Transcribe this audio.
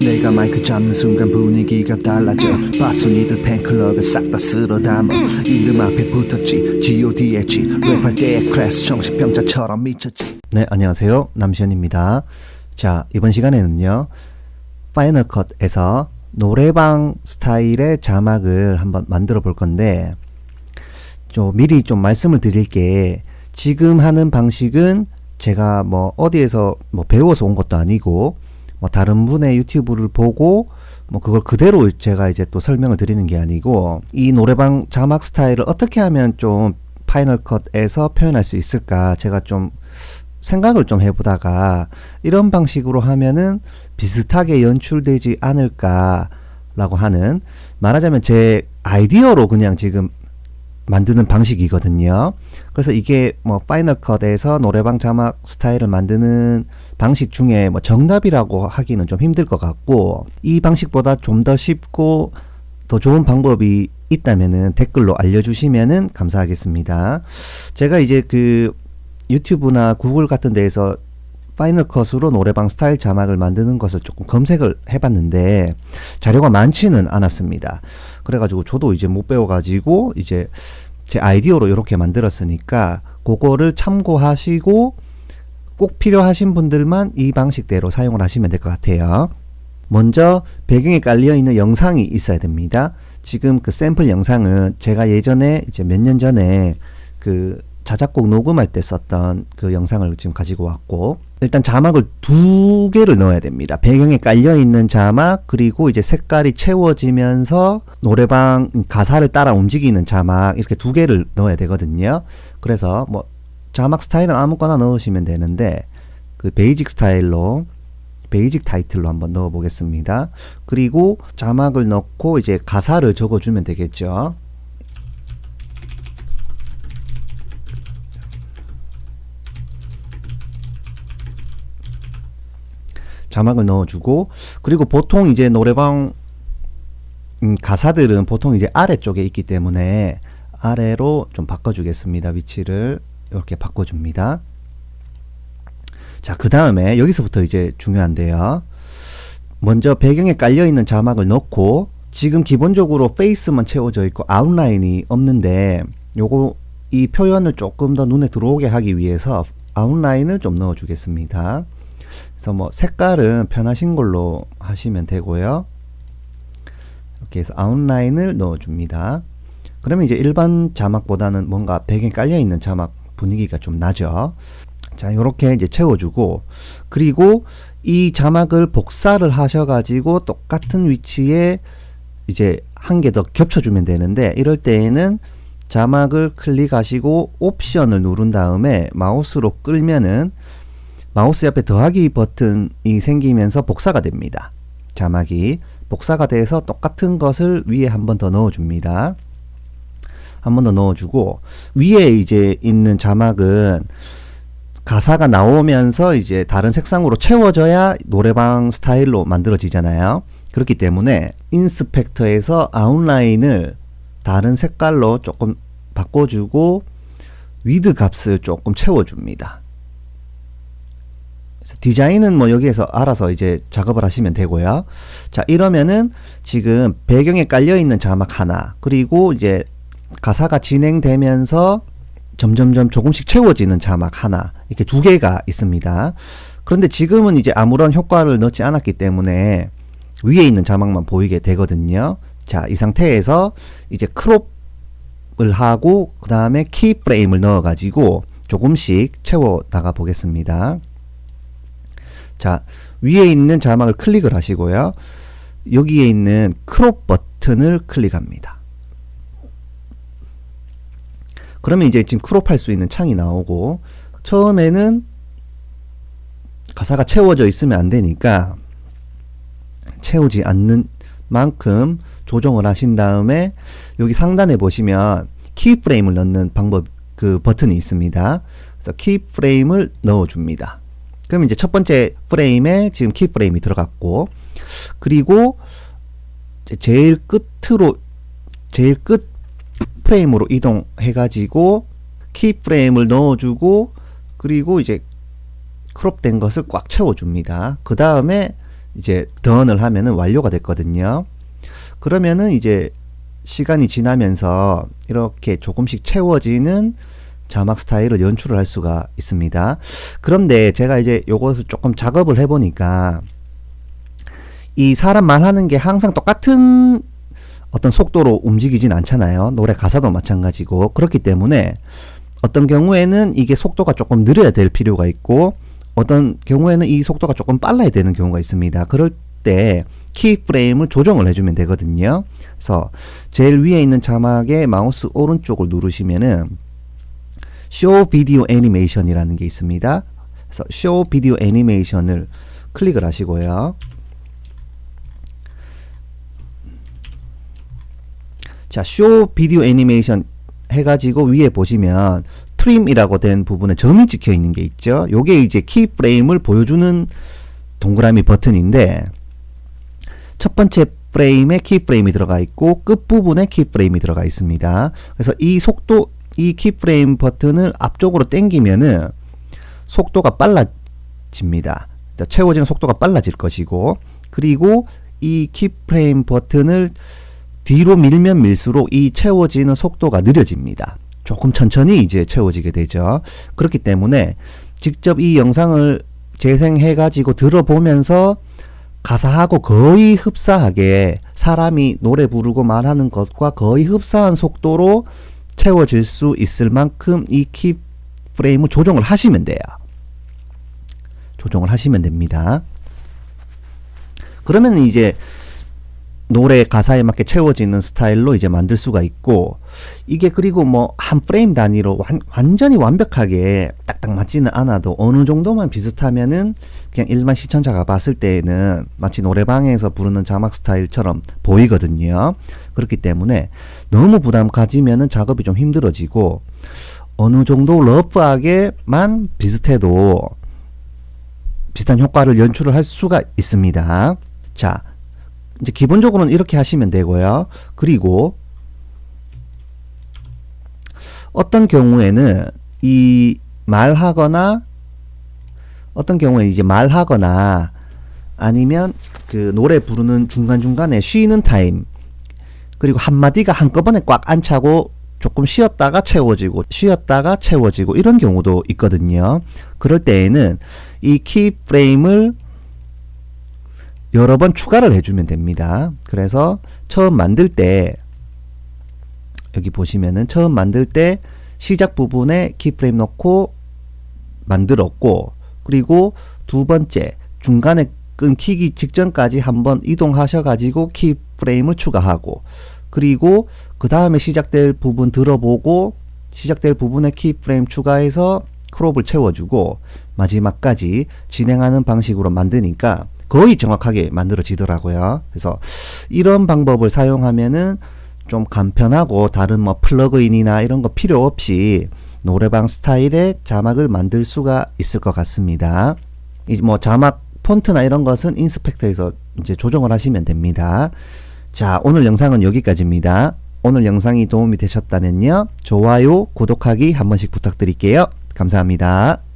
내가 마이크 잡는 순간 분위기가 달라져. 바순이들 팬클럽에 싹 다 쓸어 담아. 이름 앞에 붙었지 G.O.D.H 랩할 때의 클래스 정신병자처럼 미쳤지. 네 안녕하세요. 남시현입니다. 자 이번 시간에는요 파이널 컷에서 노래방 스타일의 자막을 한번 만들어 볼 건데 좀 미리 좀 말씀을 드릴 게 지금 하는 방식은 제가 뭐 어디에서 뭐 배워서 온 것도 아니고 뭐 다른 분의 유튜브를 보고 뭐 그걸 그대로 제가 이제 또 설명을 드리는 게 아니고 이 노래방 자막 스타일을 어떻게 하면 좀 파이널 컷에서 표현할 수 있을까 제가 좀 생각을 좀 해보다가 이런 방식으로 하면은 비슷하게 연출되지 않을까라고 하는 말하자면 제 아이디어로 그냥 지금 만드는 방식이거든요. 그래서 이게 뭐 파이널 컷에서 노래방 자막 스타일을 만드는 방식 중에 뭐 정답이라고 하기는 좀 힘들 것 같고 이 방식보다 좀 더 쉽고 더 좋은 방법이 있다면은 댓글로 알려주시면은 감사하겠습니다. 제가 이제 그 유튜브나 구글 같은 데에서 파이널 컷으로 노래방 스타일 자막을 만드는 것을 조금 검색을 해봤는데 자료가 많지는 않았습니다. 그래가지고 저도 이제 못 배워가지고 이제 제 아이디어로 이렇게 만들었으니까 그거를 참고하시고 꼭 필요하신 분들만 이 방식대로 사용을 하시면 될 것 같아요. 먼저 배경에 깔려 있는 영상이 있어야 됩니다. 지금 그 샘플 영상은 제가 예전에 이제 몇 년 전에 그 자작곡 녹음할 때 썼던 그 영상을 지금 가지고 왔고 일단 자막을 두 개를 넣어야 됩니다. 배경에 깔려 있는 자막 그리고 이제 색깔이 채워지면서 노래방 가사를 따라 움직이는 자막 이렇게 두 개를 넣어야 되거든요. 그래서 뭐 자막 스타일은 아무거나 넣으시면 되는데 그 베이직 스타일로 베이직 타이틀로 한번 넣어 보겠습니다. 그리고 자막을 넣고 이제 가사를 적어 주면 되겠죠. 자막을 넣어주고 그리고 보통 이제 노래방 음, 가사들은 보통 이제 아래쪽에 있기 때문에 아래로 좀 바꿔주겠습니다. 위치를 이렇게 바꿔줍니다. 자, 그 다음에 여기서부터 이제 중요한데요. 먼저 배경에 깔려 있는 자막을 넣고 지금 기본적으로 페이스만 채워져 있고 아웃라인이 없는데 요거 이 표현을 조금 더 눈에 들어오게 하기 위해서 아웃라인을 좀 넣어 주겠습니다. 그래서 뭐 색깔은 편하신 걸로 하시면 되고요. 이렇게 해서 아웃라인을 넣어 줍니다. 그러면 이제 일반 자막보다는 뭔가 배경에 깔려 있는 자막 분위기가 좀 나죠. 자, 요렇게 이제 채워주고, 그리고 이 자막을 복사를 하셔가지고 똑같은 위치에 이제 한 개 더 겹쳐주면 되는데, 이럴 때에는 자막을 클릭하시고 옵션을 누른 다음에 마우스로 끌면은 마우스 옆에 더하기 버튼이 생기면서 복사가 됩니다. 자막이 복사가 돼서 똑같은 것을 위에 한 번 더 넣어줍니다. 한 번 더 넣어주고 위에 이제 있는 자막은 가사가 나오면서 이제 다른 색상으로 채워져야 노래방 스타일로 만들어지잖아요. 그렇기 때문에 인스펙터에서 아웃라인을 다른 색깔로 조금 바꿔주고 위드 값을 조금 채워줍니다. 그래서 디자인은 뭐 여기에서 알아서 이제 작업을 하시면 되고요. 자, 이러면은 지금 배경에 깔려 있는 자막 하나, 그리고 이제 가사가 진행되면서 점점점 조금씩 채워지는 자막 하나, 이렇게 두 개가 있습니다. 그런데 지금은 이제 아무런 효과를 넣지 않았기 때문에 위에 있는 자막만 보이게 되거든요. 자, 이 상태에서 이제 크롭을 하고, 그 다음에 키 프레임을 넣어가지고 조금씩 채워 나가 보겠습니다. 자, 위에 있는 자막을 클릭을 하시고요. 여기에 있는 크롭 버튼을 클릭합니다. 그러면 이제 지금 크롭할 수 있는 창이 나오고 처음에는 가사가 채워져 있으면 안 되니까 채우지 않는 만큼 조정을 하신 다음에 여기 상단에 보시면 키프레임을 넣는 방법 그 버튼이 있습니다. 그래서 키프레임을 넣어 줍니다. 그럼 이제 첫 번째 프레임에 지금 키 프레임이 들어갔고 그리고 제일 끝으로 제일 끝 프레임으로 이동해 가지고 키 프레임을 넣어 주고 그리고 이제 크롭된 것을 꽉 채워 줍니다. 그 다음에 이제 던을 하면은 완료가 됐거든요. 그러면은 이제 시간이 지나면서 이렇게 조금씩 채워지는 자막 스타일을 연출을 할 수가 있습니다. 그런데 제가 이제 요것을 조금 작업을 해보니까 이 사람 말하는 게 항상 똑같은 어떤 속도로 움직이진 않잖아요. 노래 가사도 마찬가지고. 그렇기 때문에 어떤 경우에는 이게 속도가 조금 느려야 될 필요가 있고 어떤 경우에는 이 속도가 조금 빨라야 되는 경우가 있습니다. 그럴 때 키프레임을 조정을 해주면 되거든요. 그래서 제일 위에 있는 자막의 마우스 오른쪽을 누르시면은 쇼 비디오 애니메이션이라는 게 있습니다. 그래서 쇼 비디오 애니메이션을 클릭을 하시고요. 자, 쇼 비디오 애니메이션 해가지고 위에 보시면 트림이라고 된 부분에 점이 찍혀 있는 게 있죠. 요게 이제 키 프레임을 보여주는 동그라미 버튼인데 첫 번째 프레임에 키 프레임이 들어가 있고 끝 부분에 키 프레임이 들어가 있습니다. 그래서 이 속도 이 키 프레임 버튼을 앞쪽으로 당기면은 속도가 빨라집니다. 자, 채워지는 속도가 빨라질 것이고 그리고 이 키 프레임 버튼을 뒤로 밀면 밀수록 이 채워지는 속도가 느려집니다. 조금 천천히 이제 채워지게 되죠. 그렇기 때문에 직접 이 영상을 재생해 가지고 들어보면서 가사하고 거의 흡사하게 사람이 노래 부르고 말하는 것과 거의 흡사한 속도로 채워질 수 있을 만큼 이 키 프레임을 조정을 하시면 돼요. 조정을 하시면 됩니다. 그러면 이제 노래 가사에 맞게 채워지는 스타일로 이제 만들 수가 있고 이게 그리고 뭐 한 프레임 단위로 완, 완전히 완벽하게 딱딱 맞지는 않아도 어느 정도만 비슷하면은 그냥 일반 시청자가 봤을 때에는 마치 노래방에서 부르는 자막 스타일처럼 보이거든요. 그렇기 때문에 너무 부담 가지면은 작업이 좀 힘들어지고 어느 정도 러프하게만 비슷해도 비슷한 효과를 연출을 할 수가 있습니다. 자, 이제 기본적으로는 이렇게 하시면 되고요. 그리고 어떤 경우에는 이 말하거나 어떤 경우에 이제 말하거나 아니면 그 노래 부르는 중간중간에 쉬는 타임 그리고 한마디가 한꺼번에 꽉 안 차고 조금 쉬었다가 채워지고 쉬었다가 채워지고 이런 경우도 있거든요. 그럴 때에는 이 키 프레임을 여러 번 추가를 해주면 됩니다. 그래서 처음 만들 때 여기 보시면은 처음 만들 때 시작 부분에 키프레임 넣고 만들었고 그리고 두 번째 중간에 끊기기 직전까지 한번 이동하셔 가지고 키프레임을 추가하고 그리고 그 다음에 시작될 부분 들어보고 시작될 부분에 키프레임 추가해서 크롭을 채워주고 마지막까지 진행하는 방식으로 만드니까 거의 정확하게 만들어지더라고요. 그래서 이런 방법을 사용하면은 좀 간편하고 다른 뭐 플러그인이나 이런 거 필요 없이 노래방 스타일의 자막을 만들 수가 있을 것 같습니다. 이 뭐 자막 폰트나 이런 것은 인스펙터에서 이제 조정을 하시면 됩니다. 자, 오늘 영상은 여기까지입니다. 오늘 영상이 도움이 되셨다면요. 좋아요, 구독하기 한 번씩 부탁드릴게요. 감사합니다.